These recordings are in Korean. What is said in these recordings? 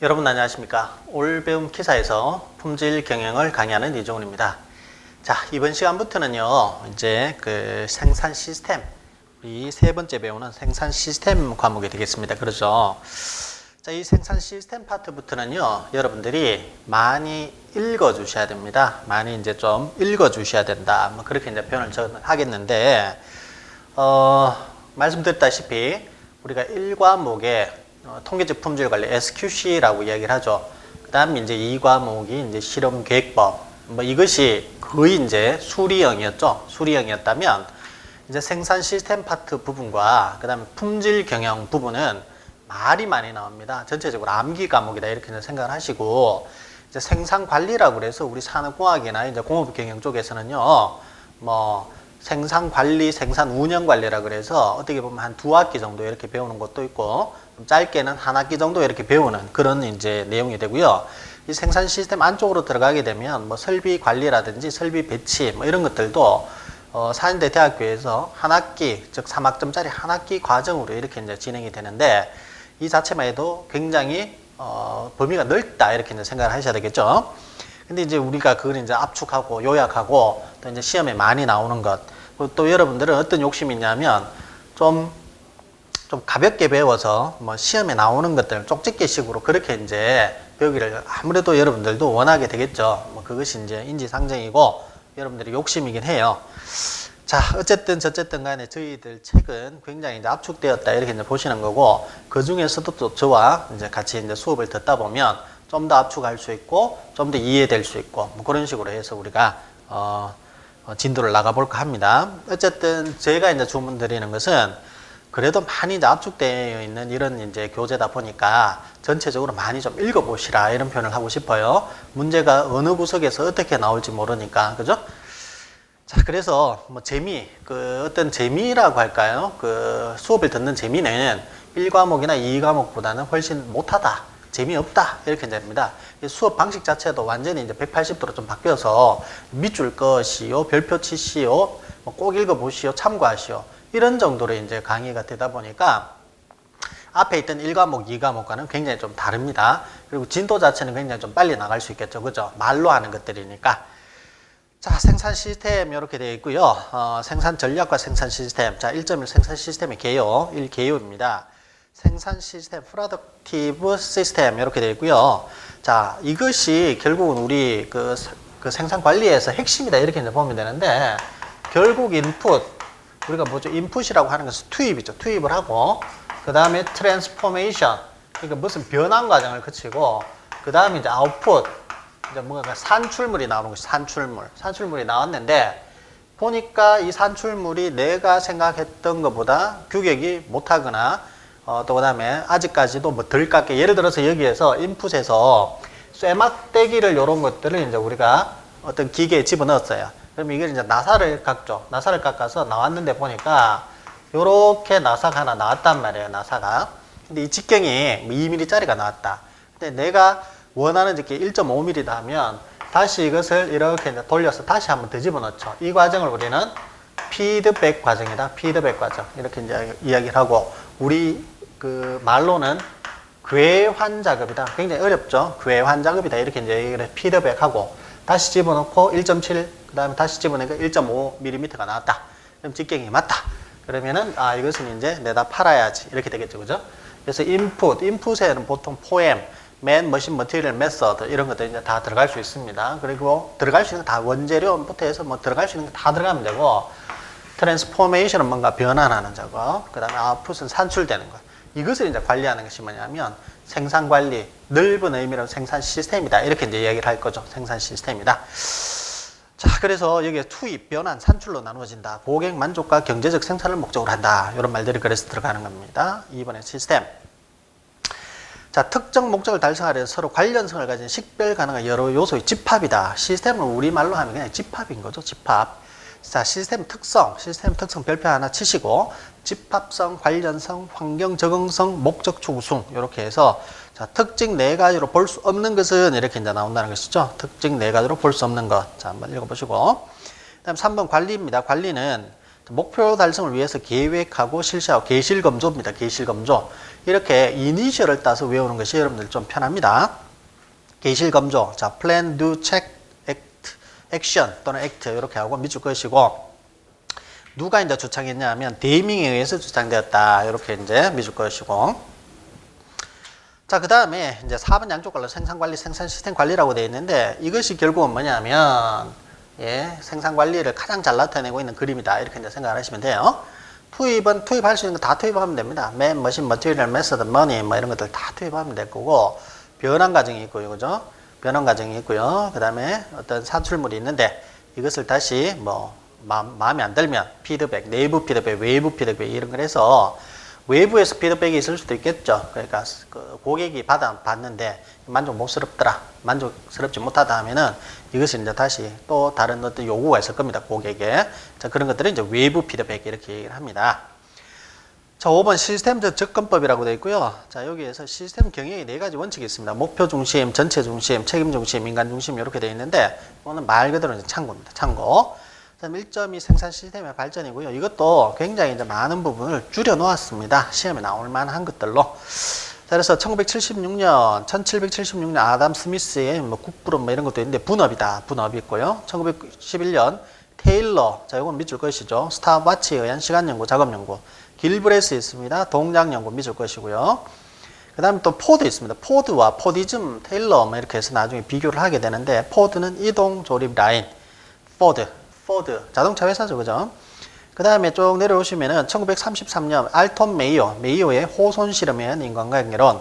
여러분 안녕하십니까? 올 배움 기사에서 품질 경영을 강의하는 이종훈입니다. 자 이번 시간부터는요 이제 그 생산 시스템 이 세 번째 배우는 생산 시스템 과목이 되겠습니다. 그렇죠? 자 이 생산 시스템 파트부터는요 여러분들이 많이 읽어 주셔야 됩니다. 많이 이제 좀 읽어 주셔야 된다. 뭐 그렇게 이제 표현을 하겠는데 어 말씀드렸다시피 우리가 1과목에 어, 통계적 품질 관리 SQC라고 이야기를 하죠. 그다음 이제 2과목이 이제 실험 계획법. 뭐 이것이 거의 이제 수리형이었죠. 수리형이었다면 이제 생산 시스템 파트 부분과 그다음에 품질 경영 부분은 말이 많이 나옵니다. 전체적으로 암기 과목이다 이렇게 생각을 하시고 이제 생산 관리라고 그래서 우리 산업공학이나 이제 공업 경영 쪽에서는요. 뭐 생산 관리, 생산 운영 관리라 그래서 어떻게 보면 한 두 학기 정도 이렇게 배우는 것도 있고 좀 짧게는 한 학기 정도 이렇게 배우는 그런 이제 내용이 되고요. 이 생산 시스템 안쪽으로 들어가게 되면 뭐 설비 관리라든지 설비 배치 뭐 이런 것들도 어, 사인대 대학교에서 한 학기, 즉 3학점짜리 한 학기 과정으로 이렇게 이제 진행이 되는데 이 자체만 해도 굉장히 어, 범위가 넓다 이렇게 이제 생각을 하셔야 되겠죠. 근데 이제 우리가 그걸 이제 압축하고 요약하고 또 이제 시험에 많이 나오는 것. 그리고 또 여러분들은 어떤 욕심이 있냐면 좀, 좀 가볍게 배워서 뭐 시험에 나오는 것들 쪽집게 식으로 그렇게 이제 배우기를 아무래도 여러분들도 원하게 되겠죠. 뭐 그것이 이제 인지상정이고 여러분들이 욕심이긴 해요. 자, 어쨌든 저쨌든 간에 저희들 책은 굉장히 이제 압축되었다 이렇게 이제 보시는 거고 그 중에서도 또 저와 이제 같이 이제 수업을 듣다 보면 좀 더 압축할 수 있고 좀 더 이해될 수 있고 뭐 그런 식으로 해서 우리가 어, 어, 진도를 나가볼까 합니다. 어쨌든 제가 이제 주문 드리는 것은 그래도 많이 압축되어 있는 이런 이제 교재다 보니까 전체적으로 많이 좀 읽어보시라 이런 표현을 하고 싶어요. 문제가 어느 구석에서 어떻게 나올지 모르니까 그죠? 자, 그래서 뭐 재미, 그 어떤 재미라고 할까요? 그 수업을 듣는 재미는 1과목이나 2과목보다는 훨씬 못하다. 재미없다. 이렇게 됩니다. 이 수업 방식 자체도 완전히 이제 180도로 좀 바뀌어서 밑줄 것이요, 별표 치시오, 뭐꼭 읽어보시오, 참고하시오. 이런 정도로 이제 강의가 되다 보니까 앞에 있던 1과목, 2과목과는 굉장히 좀 다릅니다. 그리고 진도 자체는 굉장히 좀 빨리 나갈 수 있겠죠. 그죠? 말로 하는 것들이니까. 자, 생산 시스템 이렇게 되어 있고요. 어, 생산 전략과 생산 시스템. 자, 1.1 생산 시스템의 개요, 1개요입니다. 생산 시스템, 프로덕티브 시스템 이렇게 되어 있고요. 자, 이것이 결국은 우리 그, 사- 그 생산 관리에서 핵심이다 이렇게 이제 보면 되는데 결국 인풋 우리가 뭐죠? 인풋이라고 하는 것은 투입이죠. 투입을 하고 그 다음에 트랜스포메이션 그러니까 무슨 변환 과정을 거치고 그 다음에 이제 아웃풋 이제 뭔가 산출물이 나오는 것이 산출물. 산출물이 나왔는데 보니까 이 산출물이 내가 생각했던 것보다 규격이 못하거나 어, 또 그다음에 아직까지도 뭐 덜 깎게 예를 들어서 여기에서 인풋에서 쇠막대기를 이런 것들을 이제 우리가 어떤 기계에 집어넣었어요. 그럼 이걸 이제 나사를 깎죠. 나사를 깎아서 나왔는데 보니까 요렇게 나사가 하나 나왔단 말이에요. 나사가. 근데 이 직경이 뭐 2mm짜리가 나왔다. 근데 내가 원하는 직경이 1.5mm다 하면 다시 이것을 이렇게 돌려서 다시 한번 더 집어 넣죠. 이 과정을 우리는 피드백 과정이다. 피드백 과정. 이렇게 이제 이야기를 하고 우리 그 말로는 괴환 작업이다. 굉장히 어렵죠. 괴환 작업이다. 이렇게 이제. 피드백하고 다시 집어넣고 1.7 그 다음에 다시 집어넣으니까 1.5mm가 나왔다. 그럼 직경이 맞다. 그러면은 아 이것은 이제 내다 팔아야지 이렇게 되겠죠, 그죠? 그래서 인풋, 인풋에는 보통 포엠, 맨 머신 머티리얼 메서드 이런 것들 이제 다 들어갈 수 있습니다. 그리고 들어갈 수 있는 거다 원재료부터 해서 뭐 들어갈 수 있는 거 다 들어가면 되고 트랜스포메이션은 뭔가 변환하는 작업, 그 다음에 아웃풋은 산출되는 것. 이것을 이제 관리하는 것이 뭐냐면 생산 관리, 넓은 의미로 생산 시스템이다. 이렇게 이제 이야기를 할 거죠. 생산 시스템이다. 자, 그래서 여기에 투입, 변환, 산출로 나누어진다. 고객 만족과 경제적 생산을 목적으로 한다. 이런 말들이 그래서 들어가는 겁니다. 2번의 시스템. 자, 특정 목적을 달성하려 서로 관련성을 가진 식별 가능한 여러 요소의 집합이다. 시스템을 우리말로 하면 그냥 집합인 거죠. 집합. 자, 시스템 특성, 시스템 특성 별표 하나 치시고 집합성, 관련성, 환경 적응성, 목적 추구성 이렇게 해서 자, 특징 네 가지로 볼 수 없는 것은 이렇게 이제 나온다는 것이죠. 특징 네 가지로 볼 수 없는 것. 자, 한번 읽어 보시고. 그다음 3번 관리입니다. 관리는 목표 달성을 위해서 계획하고 실시하고 계실검조입니다. 계실검조. 이렇게 이니셜을 따서 외우는 것이 여러분들 좀 편합니다. 계실검조. 자, plan, do, check, action 또는 act 이렇게 하고 밑줄 것이고 누가 이제 주창했냐 하면 데이밍에 의해서 주창되었다. 이렇게 이제 밑줄 것이고 자, 그 다음에 이제 4번 양쪽 관로 생산 관리, 생산 시스템 관리라고 되어 있는데 이것이 결국은 뭐냐면 예, 생산 관리를 가장 잘 나타내고 있는 그림이다. 이렇게 이제 생각을 하시면 돼요. 투입은 투입할 수 있는 거 다 투입하면 됩니다. 맨, 머신, 머티리얼, 메서드, 머니 뭐 이런 것들 다 투입하면 될 거고 변환 과정이 있고요. 그죠? 변환 과정이 있고요. 그 다음에 어떤 산출물이 있는데 이것을 다시 뭐 마, 마음에 안 들면 피드백, 내부 피드백, 외부 피드백 이런 걸 해서 외부에서 피드백이 있을 수도 있겠죠. 그러니까 그 고객이 받아 봤는데 만족 못스럽더라, 만족스럽지 못하다 하면은 이것을 이제 다시 또 다른 어떤 요구가 있을 겁니다. 고객에. 자, 그런 것들은 이제 외부 피드백 이렇게 얘기를 합니다. 자, 5번 시스템적 접근법이라고 되어 있고요. 자, 여기에서 시스템 경영의 네 가지 원칙이 있습니다. 목표 중심, 전체 중심, 책임 중심, 인간 중심 이렇게 되어 있는데 이거는 말 그대로 이제 참고입니다. 참고. 다음 1점이 생산 시스템의 발전이고요. 이것도 굉장히 이제 많은 부분을 줄여 놓았습니다. 시험에 나올 만한 것들로. 자, 그래서 1976년, 1776년 아담 스미스의 뭐 국부론 뭐 이런 것도 있는데 분업이다. 분업이 있고요. 1911년 테일러, 자, 이건 밑줄 것이죠. 스타와치에 의한 시간 연구, 작업 연구. 길브레스 있습니다. 동작 연구 밑줄 것이고요. 그 다음에 또 포드 있습니다. 포드와 포디즘, 테일러 뭐 이렇게 해서 나중에 비교를 하게 되는데 포드는 이동 조립 라인, 포드, 포드 자동차 회사죠, 그죠? 그 다음에 쭉 내려오시면은 1933년 알톤 메이오, 메이오의 호손 의한 인간관계론,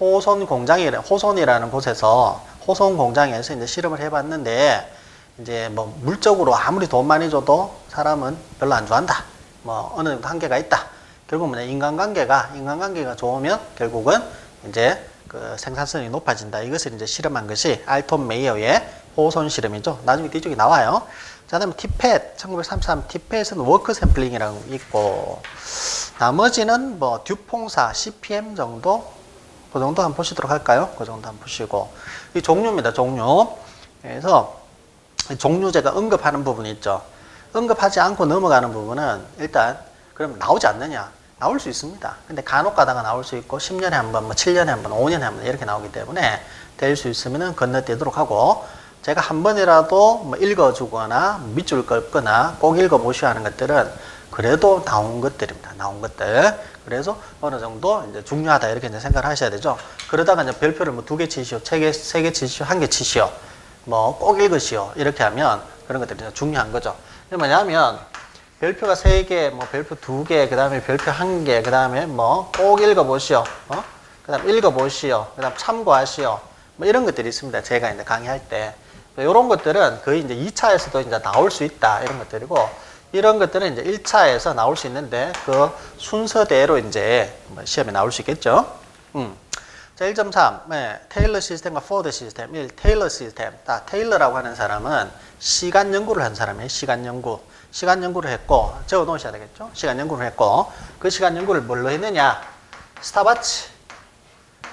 호손 공장이 호손이라는 곳에서 호손 공장에서 이제 실험을 해봤는데 이제 뭐 물적으로 아무리 돈 많이 줘도 사람은 별로 안 좋아한다. 뭐 어느 정도 한계가 있다. 결국 뭐냐 인간관계가 인간관계가 좋으면 결국은 이제 그 생산성이 높아진다. 이것을 이제 실험한 것이 알톤 메이어의 호손 실험이죠. 나중에 뒤쪽에 나와요. 자, 다음에 티펫 1933 티펫은 워크 샘플링이라고 있고 나머지는 뭐 듀퐁사 CPM 정도 그 정도 한번 보시도록 할까요? 그 정도 한번 보시고 이 종류입니다. 종류. 그래서 종류 제가 언급하는 부분이 있죠. 언급하지 않고 넘어가는 부분은 일단 그럼 나오지 않느냐? 나올 수 있습니다. 근데 간혹 가다가 나올 수 있고 10년에 한 번, 뭐 7년에 한 번, 5년에 한 번 이렇게 나오기 때문에 될 수 있으면 건너뛰도록 하고 제가 한 번이라도 뭐 읽어주거나 밑줄 긋거나 꼭 읽어보셔야 하는 것들은 그래도 나온 것들입니다. 나온 것들. 그래서 어느 정도 이제 중요하다 이렇게 이제 생각을 하셔야 되죠. 그러다가 이제 별표를 뭐 두 개 치시오, 세 개, 세 개 치시오, 한 개 치시오, 뭐 꼭 읽으시오 이렇게 하면 그런 것들이 중요한 거죠. 뭐냐면 별표가 세 개, 뭐 별표 두 개, 그 다음에 별표 한 개, 그 다음에 뭐 꼭 읽어보시오, 어? 그 다음 읽어보시오, 그 다음 참고하시오, 뭐 이런 것들이 있습니다. 제가 이제 강의할 때. 이런 것들은 거의 이제 2차에서도 이제 나올 수 있다. 이런 것들이고, 이런 것들은 이제 1차에서 나올 수 있는데, 그 순서대로 이제 뭐 시험에 나올 수 있겠죠. 음. 자, 1.3. 네, 테일러 시스템과 포드 시스템. 1. 테일러 시스템. 딱 테일러라고 하는 사람은 시간 연구를 한 사람이에요. 시간 연구. 시간 연구를 했고, 적어 놓으셔야 되겠죠. 시간 연구를 했고, 그 시간 연구를 뭘로 했느냐? 스타바치.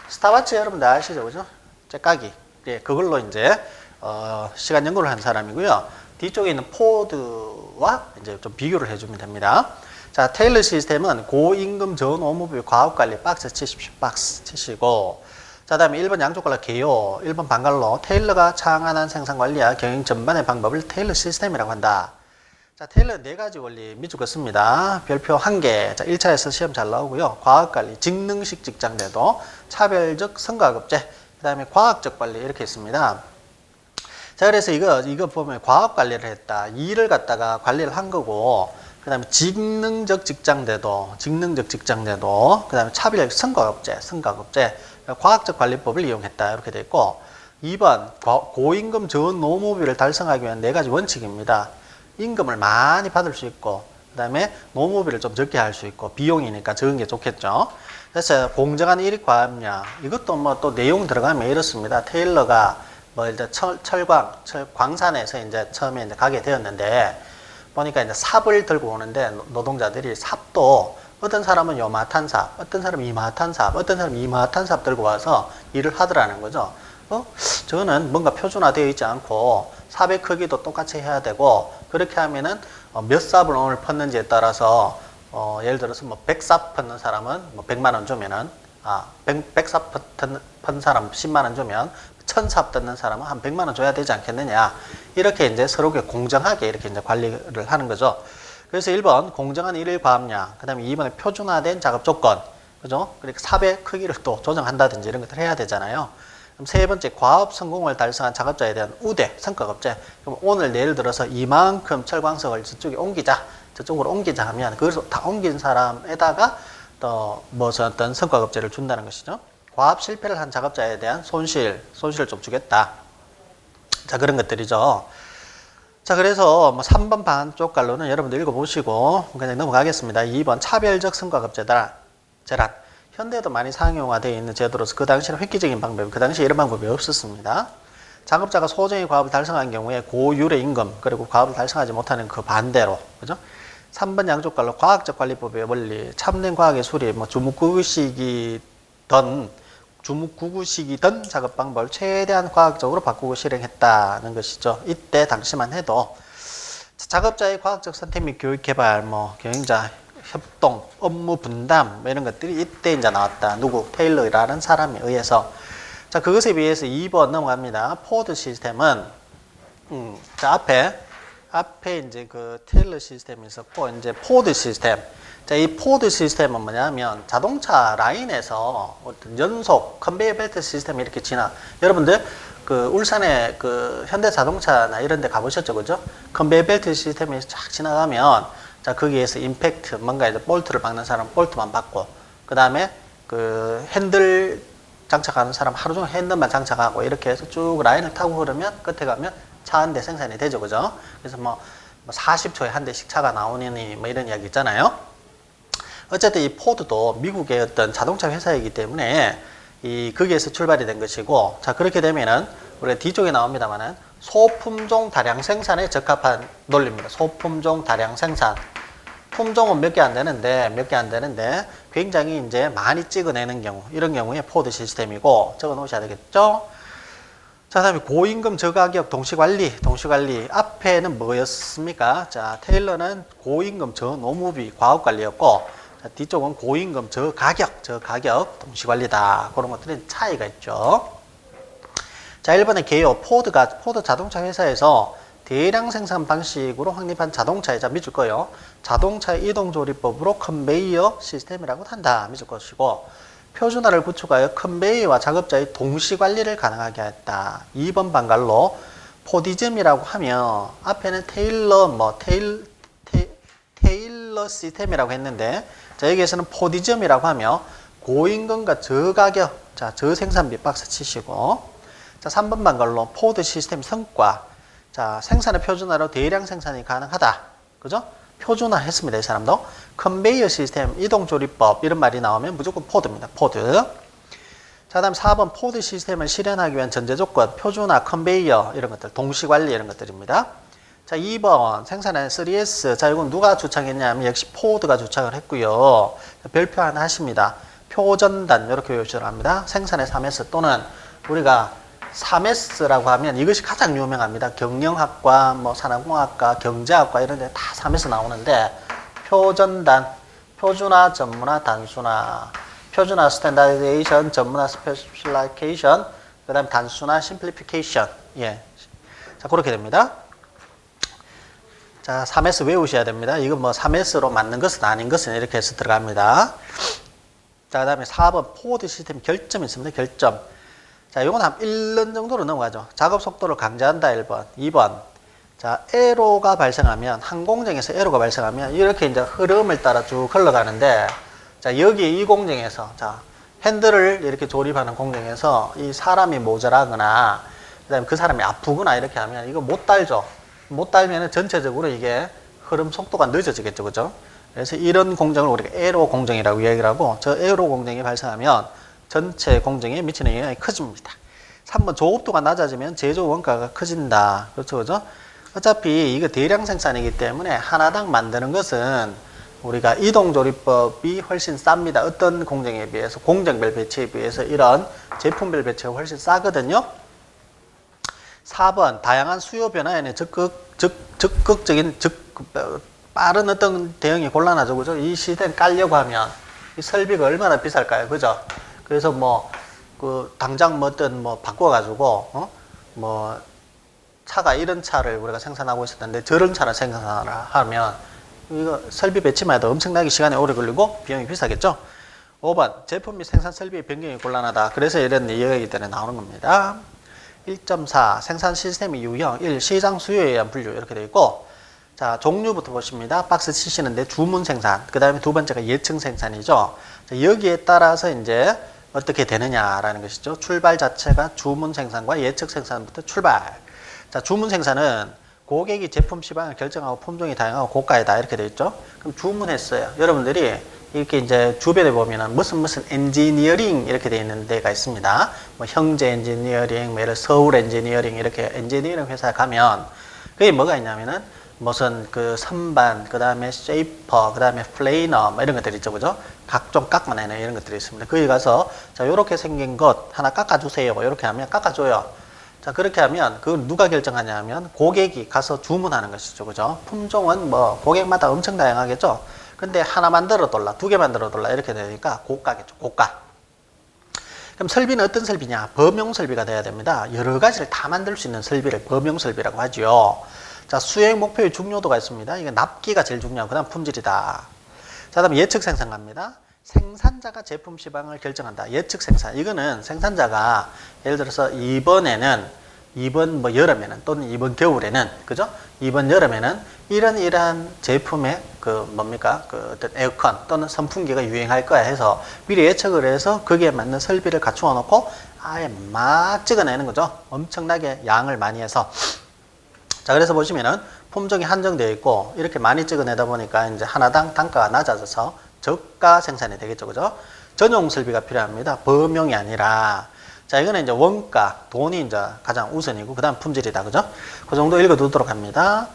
스타바치 여러분들 아시죠? 그죠? 째까기. 예, 그걸로 이제, 어, 시간 연구를 한 사람이고요. 뒤쪽에 있는 포드와 이제 좀 비교를 해주면 됩니다. 자, 테일러 시스템은 고임금 전 업무비 과업 관리 박스 치십시오. 박스 치시고. 자, 다음에 1번 양쪽 관로 개요. 1번 방갈로. 테일러가 창안한 생산 관리와 경영 전반의 방법을 테일러 시스템이라고 한다. 자, 테일러 네 가지 원리 밑줄 긋습니다. 별표 한 개. 자, 1차에서 시험 잘 나오고요. 과학 관리, 직능식 직장 제도, 차별적 성과급제, 그 다음에 과학적 관리 이렇게 있습니다. 자, 그래서 이거, 이거 보면 과학 관리를 했다. 일을 갖다가 관리를 한 거고, 그 다음에 직능적 직장제도, 직능적 직장제도, 그 다음에 차별적 성과급제, 성과급제, 과학적 관리법을 이용했다. 이렇게 돼 있고, 2번, 고임금 저노무비를 달성하기 위한 네 가지 원칙입니다. 임금을 많이 받을 수 있고, 그 다음에 노무비를 좀 적게 할 수 있고, 비용이니까 적은 게 좋겠죠. 그래서 공정한 일익 과업량, 이것도 뭐 또 내용 들어가면 이렇습니다. 테일러가 뭐 일단 철, 철광, 철, 광산에서 이제 처음에 이제 가게 되었는데 보니까 이제 삽을 들고 오는데 노동자들이 삽도 어떤 사람은 요마탄 삽, 어떤 사람은 이마탄 삽, 어떤 사람은 이마탄 삽 들고 와서 일을 하더라는 거죠. 어? 저는 뭔가 표준화되어 있지 않고 삽의 크기도 똑같이 해야 되고 그렇게 하면은 어, 몇 삽을 오늘 펐는지에 따라서 어, 예를 들어서 뭐 100삽 폈는 사람은 뭐 100만 원 주면은 아 100, 100삽 폈, 펀 사람 10만 원 주면 1000삽 뜯는 사람은 한 100만 원 줘야 되지 않겠느냐. 이렇게 이제 서로게 공정하게 이렇게 이제 관리를 하는 거죠. 그래서 1번 공정한 일일 과업량, 그다음에 2번에 표준화된 작업 조건. 그죠? 그러니까 삽의 크기를 또 조정한다든지 이런 것들 해야 되잖아요. 그럼 세 번째 과업 성공을 달성한 작업자에 대한 우대 성과급제. 그럼 오늘 예를 들어서 이만큼 철광석을 저쪽에 옮기자, 저쪽으로 옮기자 하면 그것을 다 옮긴 사람에다가 또뭐 어떤 성과급제를 준다는 것이죠. 과업 실패를 한 작업자에 대한 손실, 손실을 좀 주겠다. 자 그런 것들이죠. 자 그래서 뭐 3번 반쪽 갈로는 여러분들 읽어보시고 그냥 넘어가겠습니다. 2번 차별적 성과급제다. 제란. 현대에도 많이 상용화되어 있는 제도로서 그 당시는 획기적인 방법, 그 당시에 이런 방법이 없었습니다. 작업자가 소정의 과업을 달성한 경우에 고율의 임금, 그리고 과업을 달성하지 못하는 그 반대로, 그죠? 3번 양쪽 갈로 과학적 관리법의 원리, 참된 과학의 수립, 뭐 주묵구구식이던 주묵구구식이던 작업 방법을 최대한 과학적으로 바꾸고 실행했다는 것이죠. 이때 당시만 해도 작업자의 과학적 선택 및 교육 개발, 뭐 경영자 협동, 업무 분담 뭐 이런 것들이 이때 이제 나왔다. 누구 테일러라는 사람에 의해서 자 그것에 비해서 2번 넘어갑니다. 포드 시스템은 음, 자 앞에 앞에 이제 그 테일러 시스템이 있었고 이제 포드 시스템. 자, 이 포드 시스템은 뭐냐면 자동차 라인에서 어떤 연속 컨베이어 벨트 시스템이 이렇게 지나. 여러분들 그 울산에 그 현대 자동차나 이런 데 가보셨죠, 그죠? 컨베이어 벨트 시스템이 쫙 지나가면 자, 거기에서 임팩트, 뭔가 이제 볼트를 박는 사람 볼트만 박고, 그 다음에 그 핸들 장착하는 사람 하루 종일 핸들만 장착하고 이렇게 해서 쭉 라인을 타고 그러면 끝에 가면 차 한 대 생산이 되죠, 그죠? 그래서 뭐 40초에 한 대씩 차가 나오니 뭐 이런 이야기 있잖아요. 어쨌든 이 포드도 미국의 어떤 자동차 회사이기 때문에 이 거기에서 출발이 된 것이고 자 그렇게 되면은 우리가 뒤쪽에 나옵니다만은 소품종 다량 생산에 적합한 논리입니다. 소품종 다량 생산. 품종은 몇 개 안 되는데 몇 개 안 되는데 굉장히 이제 많이 찍어내는 경우 이런 경우에 포드 시스템이고 적어 놓으셔야 되겠죠. 자, 그다음에 고임금 저가격 동시관리, 동시관리 앞에는 뭐였습니까? 자, 테일러는 고임금 저노무비 과업관리였고 자, 뒤쪽은 고임금 저가격, 저가격 동시관리다. 그런 것들은 차이가 있죠. 자, 1번의 개요 포드가 포드 자동차 회사에서 대량 생산 방식으로 확립한 자동차에 자 믿을 거예요. 자동차 이동 조립법으로 컨베이어 시스템이라고 한다. 믿을 것이고 표준화를 구축하여 컨베이어와 작업자의 동시 관리를 가능하게 했다. 2번 방갈로 포디즘이라고 하면 앞에는 테일러 뭐 테일 테, 테일러 시스템이라고 했는데 자 여기에서는 포디즘이라고 하며 고임금과 저가격 자 저생산비 박스 치시고 자 3번 방갈로 포드 시스템 성과 자 생산의 표준화로 대량 생산이 가능하다. 그죠? 표준화 했습니다. 이 사람도. 컨베이어 시스템, 이동조리법 이런 말이 나오면 무조건 포드입니다. 포드. 자, 다음 4번 포드 시스템을 실현하기 위한 전제 조건, 표준화, 컨베이어 이런 것들, 동시 관리 이런 것들입니다. 자, 2번 생산의 3S. 자, 이건 누가 주창했냐면 역시 포드가 주창을 했고요. 자, 별표 하나 하십니다. 표전단 이렇게 요청을 합니다. 생산의 3S 또는 우리가 3S라고 하면 이것이 가장 유명합니다. 경영학과, 뭐 산업공학과, 경제학과 이런 데 다 3S 나오는데 표전단, 표준화, 전문화, 단순화, 표준화, 스탠다이제이션, 전문화, 스페셜라이케이션, 그 다음 단순화, 심플리피케이션. 예. 자, 그렇게 됩니다. 자, 3S 외우셔야 됩니다. 이건 뭐 3S로 맞는 것은 아닌 것은 이렇게 해서 들어갑니다. 자, 그 다음에 4번 포드 시스템 결점이 있습니다. 결점. 자, 요건 한 1년 정도로 넘어가죠. 작업 속도를 강제한다 1번. 2번. 자, 에로가 발생하면 한 공정에서 에로가 발생하면 이렇게 이제 흐름을 따라 쭉 흘러가는데 자, 여기 이 공정에서 자, 핸들을 이렇게 조립하는 공정에서 이 사람이 모자라거나 그 다음에 그 사람이 아프거나 이렇게 하면 이거 못 달죠. 못 달면은 전체적으로 이게 흐름 속도가 늦어지겠죠. 그죠? 그래서 이런 공정을 우리가 에로 공정이라고 얘기를 하고 저 에로 공정이 발생하면 전체 공정에 미치는 영향이 커집니다. 3번 조업도가 낮아지면 제조 원가가 커진다. 그렇죠, 그죠? 어차피 이거 대량 생산이기 때문에 하나당 만드는 것은 우리가 이동조립법이 훨씬 쌉니다. 어떤 공정에 비해서 공정별 배치에 비해서 이런 제품별 배치가 훨씬 싸거든요. 4번 다양한 수요 변화에는 적극 적, 적극적인 적 어, 빠른 어떤 대응이 곤란하죠, 그죠? 이 시대에 깔려고 하면 이 설비가 얼마나 비쌀까요, 그죠? 그래서 뭐 그 당장 뭐 어떤 뭐 바꿔 가지고 어 뭐 차가 이런 차를 우리가 생산하고 있었는데 저런 차를 생산하라 하면 이거 설비 배치만 해도 엄청나게 시간이 오래 걸리고 비용이 비싸겠죠. 5번 제품 및 생산 설비의 변경이 곤란하다. 그래서 이런 이야기들이 나오는 겁니다. 1.4 생산 시스템의 유형 1 시장 수요에 의한 분류 이렇게 되어 있고 자 종류부터 보십니다. 박스 치시는데 주문 생산 그 다음에 두 번째가 예측 생산이죠. 자, 여기에 따라서 이제 어떻게 되느냐라는 것이죠. 출발 자체가 주문 생산과 예측 생산부터 출발. 자 주문 생산은 고객이 제품 시방을 결정하고 품종이 다양하고 고가이다 이렇게 되어 있죠. 그럼 주문했어요. 여러분들이 이렇게 이제 주변에 보면은 무슨 무슨 엔지니어링 이렇게 되어 있는 데가 있습니다. 뭐 형제 엔지니어링, 뭐 예를 서울 엔지니어링 이렇게 엔지니어링 회사에 가면 그게 뭐가 있냐면은 무슨 그 선반, 그 다음에 쉐이퍼, 그 다음에 플레이너 뭐 이런 것들이 있죠, 그죠? 각종 깎아내는 이런 것들이 있습니다. 거기 가서 자 요렇게 생긴 것 하나 깎아주세요. 뭐 이렇게 하면 깎아줘요. 자 그렇게 하면 그걸 누가 결정하냐 하면 고객이 가서 주문하는 것이죠, 그죠? 품종은 뭐 고객마다 엄청 다양하겠죠. 근데 하나 만 들어 돌라, 두 개 만 들어 돌라 이렇게 되니까 고가겠죠, 고가. 그럼 설비는 어떤 설비냐? 범용 설비가 돼야 됩니다. 여러 가지를 다 만들 수 있는 설비를 범용 설비라고 하죠. 자, 수행 목표의 중요도가 있습니다. 이게 납기가 제일 중요하고 그다음 품질이다. 자, 다음 예측 생산 갑니다. 생산자가 제품 시방을 결정한다. 예측 생산. 이거는 생산자가 예를 들어서 이번에는 이번 뭐 여름에는 또는 이번 겨울에는 그죠? 이번 여름에는 이런 이러한 제품의 그 뭡니까? 그 어떤 에어컨 또는 선풍기가 유행할 거야 해서 미리 예측을 해서 거기에 맞는 설비를 갖추어 놓고 아예 막 찍어내는 거죠. 엄청나게 양을 많이 해서 자, 그래서 보시면은 품종이 한정되어 있고 이렇게 많이 찍어내다 보니까 이제 하나당 단가가 낮아져서 저가 생산이 되겠죠. 그죠? 전용 설비가 필요합니다. 범용이 아니라. 자, 이거는 이제 원가, 돈이 이제 가장 우선이고, 그 다음 품질이다. 그죠? 그 정도 읽어두도록 합니다.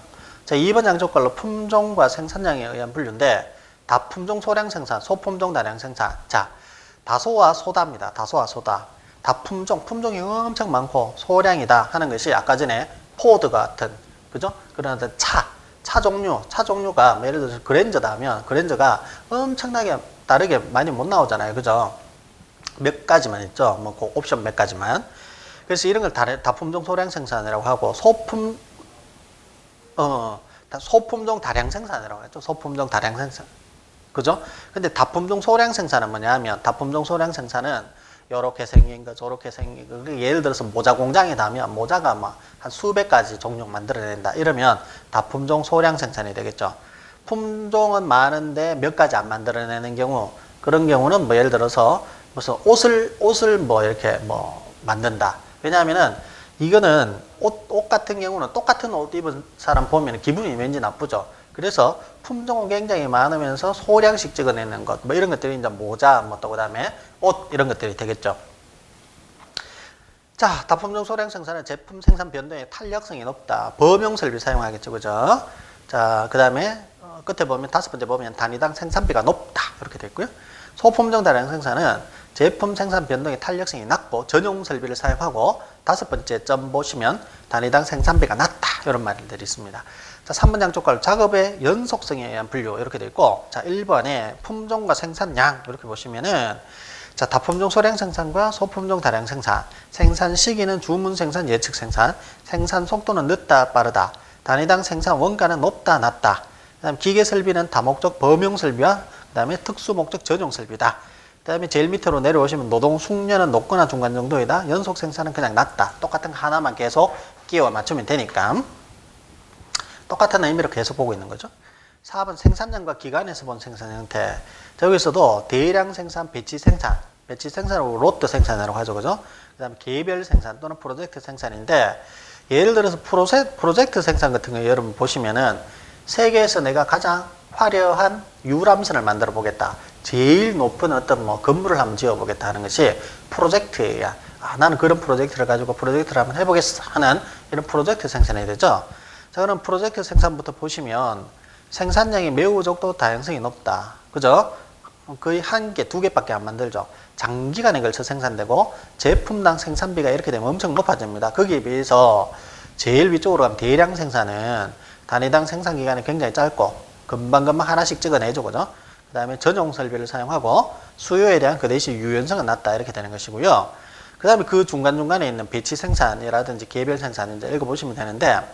자, 2번 양조걸로 품종과 생산량에 의한 분류인데, 다품종 소량 생산, 소품종 다량 생산. 자, 다소와 소다입니다. 다소와 소다. 다품종, 품종이 엄청 많고 소량이다 하는 것이 아까 전에 포드 같은 그죠? 그런 차, 차 종류, 차 종류가 예를 들어서 그랜저다 하면 그랜저가 엄청나게 다르게 많이 못 나오잖아요. 그죠? 몇 가지만 있죠. 뭐 그 옵션 몇 가지만. 그래서 이런 걸 다, 다품종 소량 생산이라고 하고 소품 어, 다 소품종 다량 생산이라고 하죠. 소품종 다량 생산. 그죠? 근데 다품종 소량 생산은 뭐냐 하면 다품종 소량 생산은 요렇게 생긴 거, 저렇게 생긴 거. 그러니까 예를 들어서 모자 공장에 가면 모자가 막 한 수백 가지 종류 만들어낸다. 이러면 다품종 소량 생산이 되겠죠. 품종은 많은데 몇 가지 안 만들어내는 경우, 그런 경우는 뭐 예를 들어서 무슨 옷을, 옷을 뭐 이렇게 뭐 만든다. 왜냐하면은 이거는 옷, 옷 같은 경우는 똑같은 옷 입은 사람 보면 기분이 왠지 나쁘죠. 그래서 품종은 굉장히 많으면서 소량씩 찍어내는 것, 뭐 이런 것들이 이제 모자, 뭐 또 그다음에 옷 이런 것들이 되겠죠. 자, 다품종 소량 생산은 제품 생산 변동의 탄력성이 높다. 범용 설비 사용하겠죠, 그죠? 자, 그다음에 어, 끝에 보면 다섯 번째 보면 단위당 생산비가 높다 이렇게 돼 있고요. 소품종 다량 생산은 제품 생산 변동의 탄력성이 낮고 전용 설비를 사용하고 다섯 번째 점 보시면 단위당 생산비가 낮다 이런 말들이 있습니다. 자, 3번 양쪽과 작업의 연속성에 의한 분류 이렇게 되어 있고 자, 1번에 품종과 생산량 이렇게 보시면은 자, 다품종 소량 생산과 소품종 다량 생산, 생산 시기는 주문 생산, 예측 생산, 생산 속도는 늦다, 빠르다, 단위당 생산 원가는 높다, 낮다. 그 다음 기계 설비는 다목적 범용 설비와 그 다음에 특수 목적 전용 설비다. 그다음에 제일 밑으로 내려오시면 노동 숙련은 높거나 중간 정도이다. 연속 생산은 그냥 낮다. 똑같은 거 하나만 계속 끼워 맞추면 되니까. 똑같은 의미로 계속 보고 있는 거죠. 4번 생산량과 기간에서 본 생산 형태. 저기서도 대량 생산, 배치 생산, 배치 생산으로 로트 생산이라고 하죠. 그죠? 그 다음에 개별 생산 또는 프로젝트 생산인데, 예를 들어서 프로세, 프로젝트 생산 같은 거 여러분 보시면은 세계에서 내가 가장 화려한 유람선을 만들어 보겠다. 제일 높은 어떤 뭐 건물을 한번 지어 보겠다 하는 것이 프로젝트예요. 아, 나는 그런 프로젝트를 가지고 프로젝트를 한번 해보겠어 하는 이런 프로젝트 생산이 되죠. 자, 그럼 프로젝트 생산부터 보시면 생산량이 매우 적고 다양성이 높다. 그죠? 거의 한 개, 두 개밖에 안 만들죠. 장기간에 걸쳐 생산되고 제품당 생산비가 이렇게 되면 엄청 높아집니다. 거기에 비해서 제일 위쪽으로 가면 대량 생산은 단위당 생산 기간이 굉장히 짧고 금방금방 하나씩 찍어내죠, 그죠? 그 다음에 전용 설비를 사용하고 수요에 대한 그 대신 유연성은 낮다 이렇게 되는 것이고요. 그 다음에 그 중간중간에 있는 배치 생산이라든지 개별 생산 이제 읽어보시면 되는데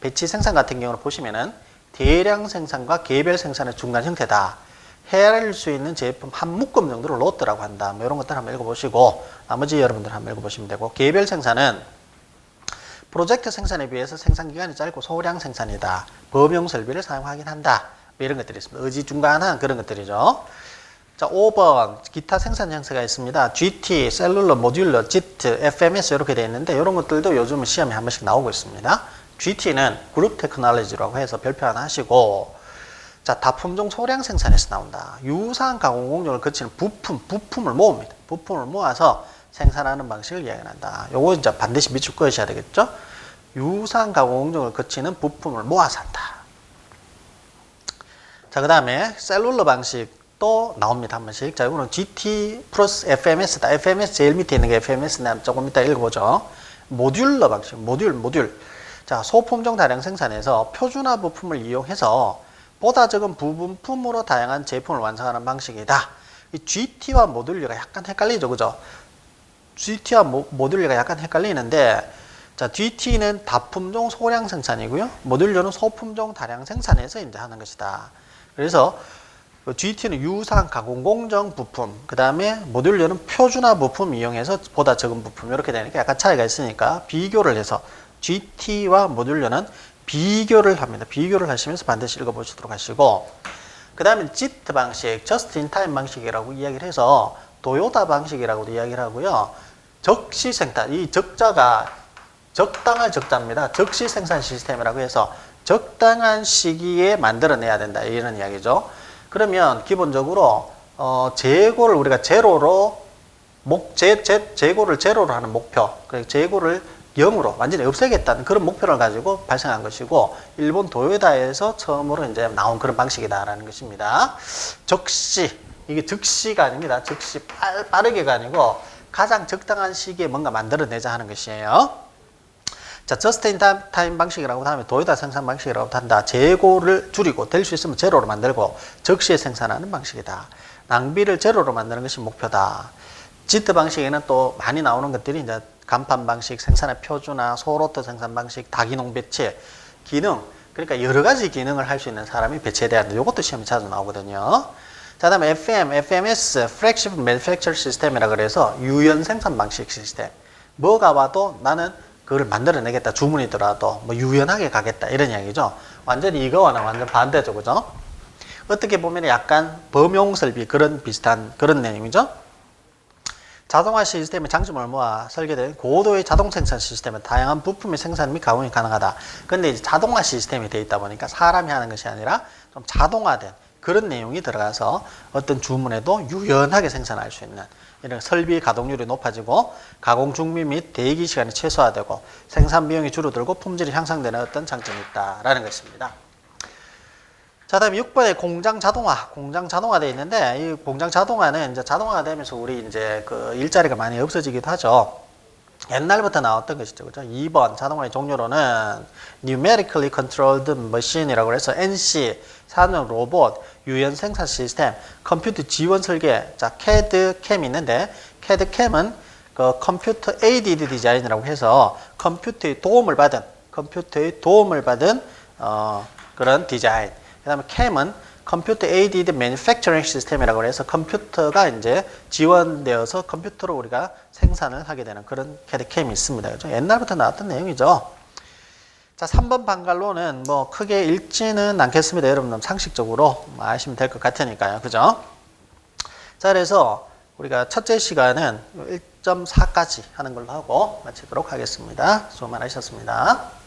배치 생산 같은 경우는 보시면은 대량 생산과 개별 생산의 중간 형태다. 해할 수 있는 제품 한 묶음 정도를 로트라고 한다. 뭐 이런 것들 한번 읽어보시고 나머지 여러분들 한번 읽어보시면 되고 개별 생산은 프로젝트 생산에 비해서 생산 기간이 짧고 소량 생산이다. 범용 설비를 사용하긴 한다. 뭐 이런 것들이 있습니다. 의지중간한 그런 것들이죠. 자, 5번 기타 생산 형태가 있습니다. GT, 셀룰러, 모듈러, JIT, FMS 이렇게 되어 있는데 이런 것들도 요즘 시험에 한 번씩 나오고 있습니다. GT는 그룹 테크놀로지라고 해서 별표 하나 하시고 자, 다품종 소량 생산에서 나온다. 유사한 가공 공정을 거치는 부품, 부품을 모읍니다. 부품을 모아서 생산하는 방식을 이야기한다. 요거 이제 반드시 밑줄 그으셔야 되겠죠? 유사한 가공 공정을 거치는 부품을 모아서 한다. 자, 그 다음에 셀룰러 방식도 나옵니다. 한 번씩. 자, 이거는 GT 플러스 FMS다. FMS 제일 밑에 있는 게 FMS. 나 조금 이따 읽어보죠. 모듈러 방식. 모듈, 모듈. 자, 소품종 다량 생산에서 표준화 부품을 이용해서 보다 적은 부분품으로 다양한 제품을 완성하는 방식이다. 이 GT와 모듈러가 약간 헷갈리죠, 그죠? GT와 모, 모듈러가 약간 헷갈리는데, 자, GT는 다품종 소량 생산이고요. 모듈러는 소품종 다량 생산에서 이제 하는 것이다. 그래서 그 GT는 유사한 가공 공정 부품, 그 다음에 모듈러는 표준화 부품 이용해서 보다 적은 부품 이렇게 되니까 약간 차이가 있으니까 비교를 해서 GT와 모듈러는 비교를 합니다. 비교를 하시면서 반드시 읽어보시도록 하시고 그 다음에 JIT 방식, Just in 방식이라고 이야기를 해서 도요타 방식이라고도 이야기를 하고요. 적시 생산, 이 적자가 적당한 적자입니다. 적시 생산 시스템이라고 해서 적당한 시기에 만들어내야 된다 이런 이야기죠. 그러면 기본적으로 어, 재고를 우리가 제로로 목, 재, 재, 재고를 제로로 하는 목표, 그리고 재고를 0으로 완전히 없애겠다는 그런 목표를 가지고 발생한 것이고 일본 도요다에서 처음으로 이제 나온 그런 방식이다라는 것입니다. 적시 이게 즉시가 아닙니다. 즉시 빨, 빠르게가 아니고 가장 적당한 시기에 뭔가 만들어내자 하는 것이에요. 자, 저스트 타임 방식이라고 하면 도요다 생산 방식이라고 한다. 재고를 줄이고 될 수 있으면 제로로 만들고 적시에 생산하는 방식이다. 낭비를 제로로 만드는 것이 목표다. 지트 방식에는 또 많이 나오는 것들이 이제 간판 방식, 생산의 표준화, 소로트 생산 방식, 다기농 배치, 기능. 그러니까 여러 가지 기능을 할 수 있는 사람이 배치해야 되는데 이것도 시험에 자주 나오거든요. 자, 다음에 FM, FMS, Flexible Manufacture System이라 그래서 유연 생산 방식 시스템. 뭐가 와도 나는 그걸 만들어내겠다. 주문이더라도 뭐 유연하게 가겠다. 이런 이야기죠. 완전히 이거와는 완전 반대죠. 그죠? 어떻게 보면 약간 범용 설비 그런 비슷한 그런 내용이죠. 자동화 시스템의 장점을 모아 설계된 고도의 자동 생산 시스템은 다양한 부품의 생산 및 가공이 가능하다. 근데 이제 자동화 시스템이 되어 있다 보니까 사람이 하는 것이 아니라 좀 자동화된 그런 내용이 들어가서 어떤 주문에도 유연하게 생산할 수 있는 이런 설비 가동률이 높아지고 가공 중미 및 대기 시간이 최소화되고 생산 비용이 줄어들고 품질이 향상되는 어떤 장점이 있다라는 것입니다. 자, 다음에 6번에 공장 자동화. 공장 자동화 되어 있는데, 이 공장 자동화는 이제 자동화가 되면서 우리 이제 그 일자리가 많이 없어지기도 하죠. 옛날부터 나왔던 것이죠. 그죠? 2번 자동화의 종류로는 numerically controlled machine이라고 해서 NC, 산업 로봇, 유연 생산 시스템, 컴퓨터 지원 설계, 자, CAD, CAM 있는데, CAD, CAM은 그 컴퓨터 aided 디자인이라고 해서 컴퓨터의 도움을 받은, 컴퓨터의 도움을 받은, 어, 그런 디자인. 그 다음에 CAM은 컴퓨터 aided manufacturing system이라고 해서 컴퓨터가 이제 지원되어서 컴퓨터로 우리가 생산을 하게 되는 그런 CAM이 있습니다. 그죠? 옛날부터 나왔던 내용이죠. 자, 3번 방갈로는 뭐 크게 읽지는 않겠습니다. 여러분 상식적으로 뭐 아시면 될 것 같으니까요. 그죠? 자, 그래서 우리가 첫째 시간은 1.4까지 하는 걸로 하고 마치도록 하겠습니다. 수고 많으셨습니다.